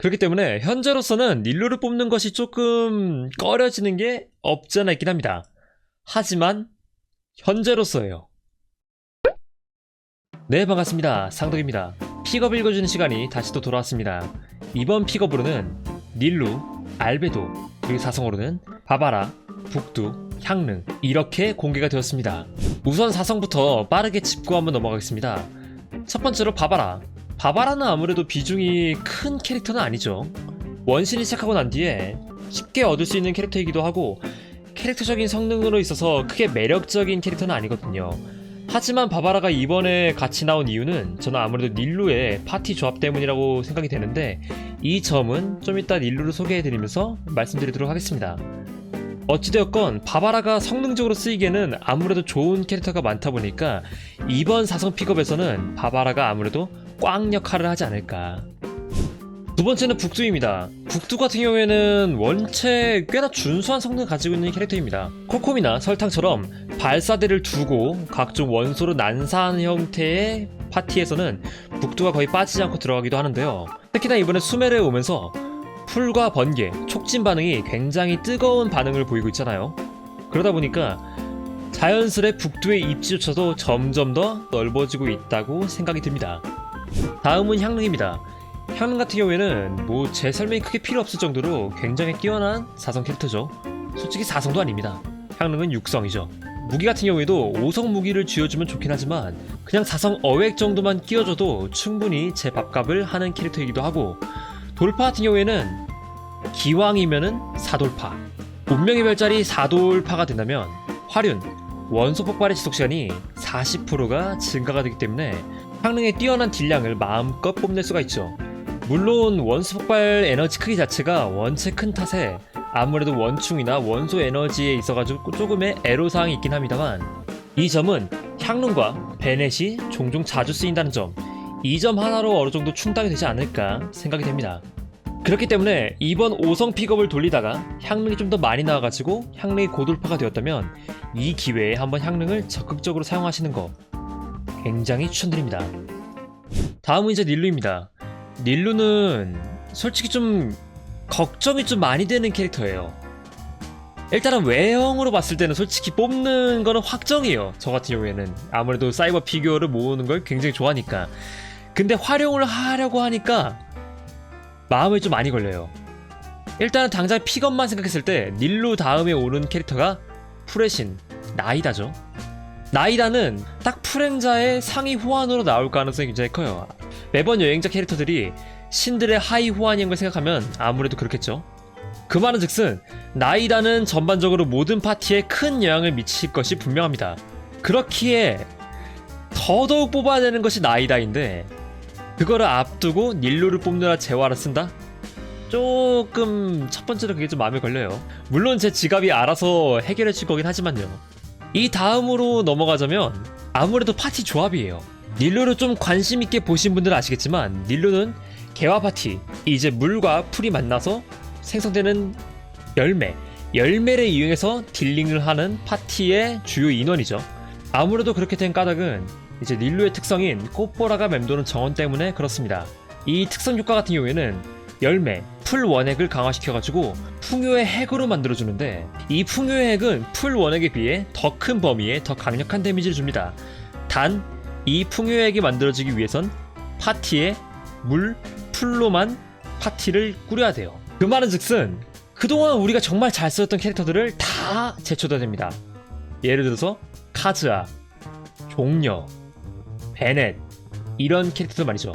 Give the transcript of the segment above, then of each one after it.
그렇기 때문에 현재로서는 닐루를 뽑는 것이 조금 꺼려지는 게 없지 않아 있긴 합니다. 하지만 현재로서예요. 네 반갑습니다. 상덕입니다. 픽업 읽어주는 시간이 다시 또 돌아왔습니다. 이번 픽업으로는 닐루, 알베도, 그리고 사성으로는 바바라, 북두, 향릉 이렇게 공개가 되었습니다. 우선 사성부터 빠르게 짚고 한번 넘어가겠습니다. 첫 번째로 바바라. 바바라는 아무래도 비중이 큰 캐릭터는 아니죠. 원신이 시작하고 난 뒤에 쉽게 얻을 수 있는 캐릭터이기도 하고 캐릭터적인 성능으로 있어서 크게 매력적인 캐릭터는 아니거든요. 하지만 바바라가 이번에 같이 나온 이유는 저는 아무래도 닐루의 파티 조합 때문이라고 생각이 되는데 이 점은 좀 이따 닐루를 소개해드리면서 말씀드리도록 하겠습니다. 어찌되었건 바바라가 성능적으로 쓰이기에는 아무래도 좋은 캐릭터가 많다 보니까 이번 사성 픽업에서는 바바라가 아무래도 꽝 역할을 하지 않을까. 두 번째는 북두입니다. 북두 같은 경우에는 원체 꽤나 준수한 성능을 가지고 있는 캐릭터입니다. 콜콤이나 설탕처럼 발사대를 두고 각종 원소로 난사하는 형태의 파티에서는 북두가 거의 빠지지 않고 들어가기도 하는데요. 특히나 이번에 수메르에 오면서 풀과 번개, 촉진 반응이 굉장히 뜨거운 반응을 보이고 있잖아요. 그러다 보니까 자연스레 북두의 입지조차도 점점 더 넓어지고 있다고 생각이 듭니다. 다음은 향릉입니다. 향릉 같은 경우에는 뭐 제 설명이 크게 필요 없을 정도로 굉장히 뛰어난 사성 캐릭터죠. 솔직히 사성도 아닙니다. 향릉은 육성이죠. 무기 같은 경우에도 5성 무기를 쥐어주면 좋긴 하지만 그냥 사성 어획 정도만 끼워줘도 충분히 제 밥값을 하는 캐릭터이기도 하고 돌파 같은 경우에는 기왕이면은 사돌파 운명의 별자리 사돌파가 된다면 화륜 원소 폭발의 지속 시간이 40%가 증가가 되기 때문에 향릉의 뛰어난 딜량을 마음껏 뽐낼 수가 있죠. 물론 원소 폭발 에너지 크기 자체가 원체 큰 탓에 아무래도 원충이나 원소 에너지에 있어가지고 조금의 애로사항이 있긴 합니다만 이 점은 향릉과 베넷이 종종 자주 쓰인다는 점, 이 점 하나로 어느 정도 충당이 되지 않을까 생각이 됩니다. 그렇기 때문에 이번 5성 픽업을 돌리다가 향릉이 좀 더 많이 나와가지고 향릉이 고돌파가 되었다면 이 기회에 한번 향릉을 적극적으로 사용하시는 거 굉장히 추천드립니다. 다음은 이제 닐루입니다. 닐루는 솔직히 좀 걱정이 좀 많이 되는 캐릭터예요. 일단은 외형으로 봤을 때는 솔직히 뽑는 거는 확정이에요. 저 같은 경우에는 아무래도 사이버 피규어를 모으는 걸 굉장히 좋아하니까. 근데 활용을 하려고 하니까 마음이 좀 많이 걸려요. 일단은 당장 픽업만 생각했을 때 닐루 다음에 오는 캐릭터가 프레신 나이다죠. 나이다는 딱 풀행자의 상위 호환으로 나올 가능성이 굉장히 커요. 매번 여행자 캐릭터들이 신들의 하위 호환인 걸 생각하면 아무래도 그렇겠죠. 그 말은 즉슨 나이다는 전반적으로 모든 파티에 큰 영향을 미칠 것이 분명합니다. 그렇기에 더더욱 뽑아야 되는 것이 나이다인데 그거를 앞두고 닐루를 뽑느라 재화를 쓴다? 조금 첫 번째로 그게 좀 마음에 걸려요. 물론 제 지갑이 알아서 해결해 줄 거긴 하지만요. 이 다음으로 넘어가자면 아무래도 파티 조합이에요. 닐루를 좀 관심 있게 보신 분들은 아시겠지만 닐루는 개화 파티 이제 물과 풀이 만나서 생성되는 열매 열매를 이용해서 딜링을 하는 파티의 주요 인원이죠. 아무래도 그렇게 된 까닭은 이제 닐루의 특성인 꽃보라가 맴도는 정원 때문에 그렇습니다. 이 특성 효과 같은 경우에는 열매, 풀 원액을 강화시켜가지고 풍요의 핵으로 만들어주는데 이 풍요의 핵은 풀 원액에 비해 더 큰 범위에 더 강력한 데미지를 줍니다. 단, 이 풍요의 핵이 만들어지기 위해선 파티에 물, 풀로만 파티를 꾸려야 돼요. 그 말은 즉슨 그동안 우리가 정말 잘 쓰였던 캐릭터들을 다 제쳐둬야 됩니다. 예를 들어서 카즈아, 종려, 베넷 이런 캐릭터들 말이죠.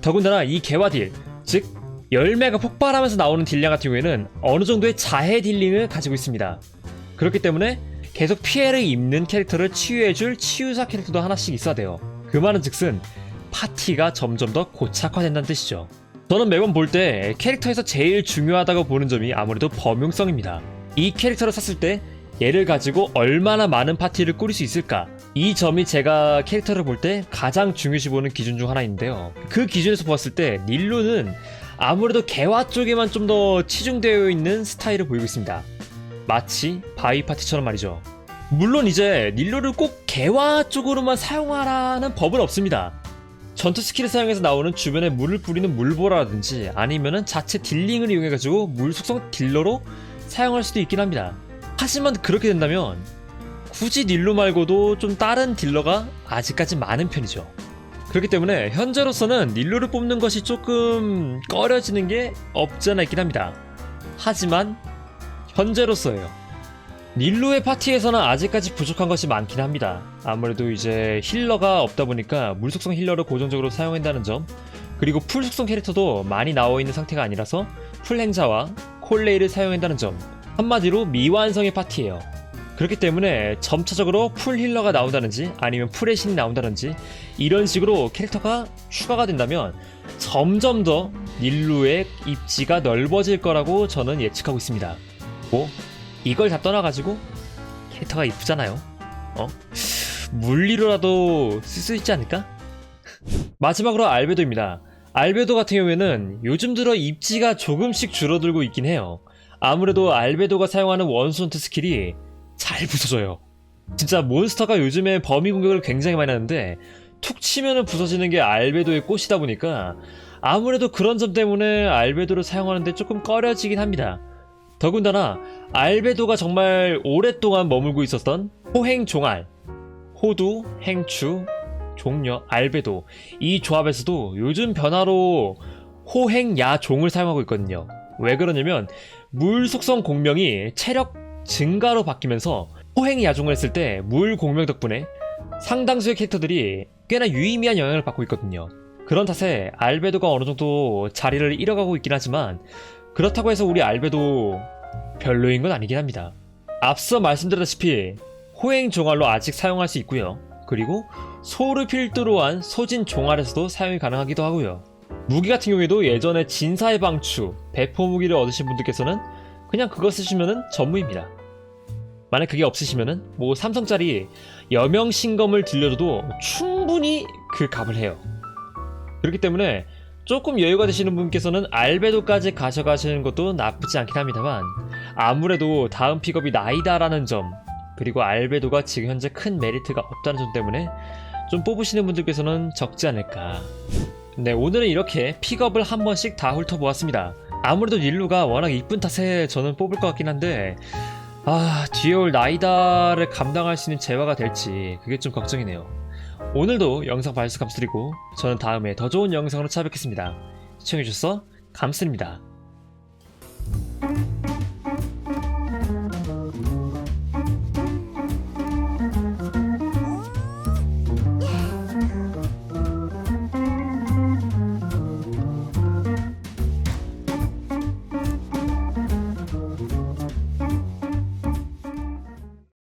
더군다나 이 개화 딜, 즉 열매가 폭발하면서 나오는 딜량 같은 경우에는 어느 정도의 자해 딜링을 가지고 있습니다. 그렇기 때문에 계속 피해를 입는 캐릭터를 치유해줄 치유사 캐릭터도 하나씩 있어야 돼요. 그 말은 즉슨 파티가 점점 더 고착화된다는 뜻이죠. 저는 매번 볼 때 캐릭터에서 제일 중요하다고 보는 점이 아무래도 범용성입니다. 이 캐릭터를 샀을 때 얘를 가지고 얼마나 많은 파티를 꾸릴 수 있을까? 이 점이 제가 캐릭터를 볼 때 가장 중요시 보는 기준 중 하나인데요. 그 기준에서 보았을 때 닐루는 아무래도 개화 쪽에만 좀 더 치중되어 있는 스타일을 보이고 있습니다. 마치 바이 파티처럼 말이죠. 물론 이제 닐루를 꼭 개화 쪽으로만 사용하라는 법은 없습니다. 전투 스킬을 사용해서 나오는 주변에 물을 뿌리는 물보라라든지 아니면은 자체 딜링을 이용해가지고 물 속성 딜러로 사용할 수도 있긴 합니다. 하지만 그렇게 된다면 굳이 닐로 말고도 좀 다른 딜러가 아직까지 많은 편이죠. 그렇기 때문에 현재로서는 닐로를 뽑는 것이 조금 꺼려지는 게 없지 않아 있긴 합니다. 하지만 현재로서예요. 닐로의 파티에서는 아직까지 부족한 것이 많긴 합니다. 아무래도 이제 힐러가 없다 보니까 물 속성 힐러를 고정적으로 사용한다는 점, 그리고 풀 속성 캐릭터도 많이 나와 있는 상태가 아니라서 풀 행자와 콜레이를 사용한다는 점, 한마디로 미완성의 파티예요. 그렇기 때문에 점차적으로 풀 힐러가 나온다든지 아니면 풀의 신이 나온다든지 이런 식으로 캐릭터가 추가가 된다면 점점 더 닐루의 입지가 넓어질 거라고 저는 예측하고 있습니다. 뭐 이걸 다 떠나가지고 캐릭터가 이쁘잖아요. 어? 물리로라도 쓸 수 있지 않을까? 마지막으로 알베도입니다. 알베도 같은 경우에는 요즘 들어 입지가 조금씩 줄어들고 있긴 해요. 아무래도 알베도가 사용하는 원수헌트 스킬이 잘 부서져요. 진짜 몬스터가 요즘에 범위 공격을 굉장히 많이 하는데 툭 치면은 부서지는 게 알베도의 꽃이다 보니까 아무래도 그런 점 때문에 알베도를 사용하는데 조금 꺼려지긴 합니다. 더군다나 알베도가 정말 오랫동안 머물고 있었던 호행 종알, 호두, 행추, 종려, 알베도 이 조합에서도 요즘 변화로 호행 야종을 사용하고 있거든요. 왜 그러냐면 물 속성 공명이 체력 증가로 바뀌면서 호행 야종을 했을 때 물 공명 덕분에 상당수의 캐릭터들이 꽤나 유의미한 영향을 받고 있거든요. 그런 탓에 알베도가 어느 정도 자리를 잃어가고 있긴 하지만 그렇다고 해서 우리 알베도 별로인 건 아니긴 합니다. 앞서 말씀드렸다시피 호행 종알로 아직 사용할 수 있고요. 그리고 소르 필두로 한 소진 종알에서도 사용이 가능하기도 하고요. 무기 같은 경우에도 예전에 진사의 방추, 배포 무기를 얻으신 분들께서는 그냥 그거 쓰시면은 전무입니다. 만약 그게 없으시면은 뭐 삼성짜리 여명 신검을 들려줘도 충분히 그 값을 해요. 그렇기 때문에 조금 여유가 되시는 분께서는 알베도까지 가져가시는 것도 나쁘지 않긴 합니다만 아무래도 다음 픽업이 나이다라는 점 그리고 알베도가 지금 현재 큰 메리트가 없다는 점 때문에 좀 뽑으시는 분들께서는 적지 않을까. 네, 오늘은 이렇게 픽업을 한 번씩 다 훑어보았습니다. 아무래도 닐루가 워낙 이쁜 탓에 저는 뽑을 것 같긴 한데 아 뒤에 올 나이다를 감당할 수 있는 재화가 될지 그게 좀 걱정이네요. 오늘도 영상 봐주셔서 감사드리고 저는 다음에 더 좋은 영상으로 찾아뵙겠습니다. 시청해주셔서 감사드립니다.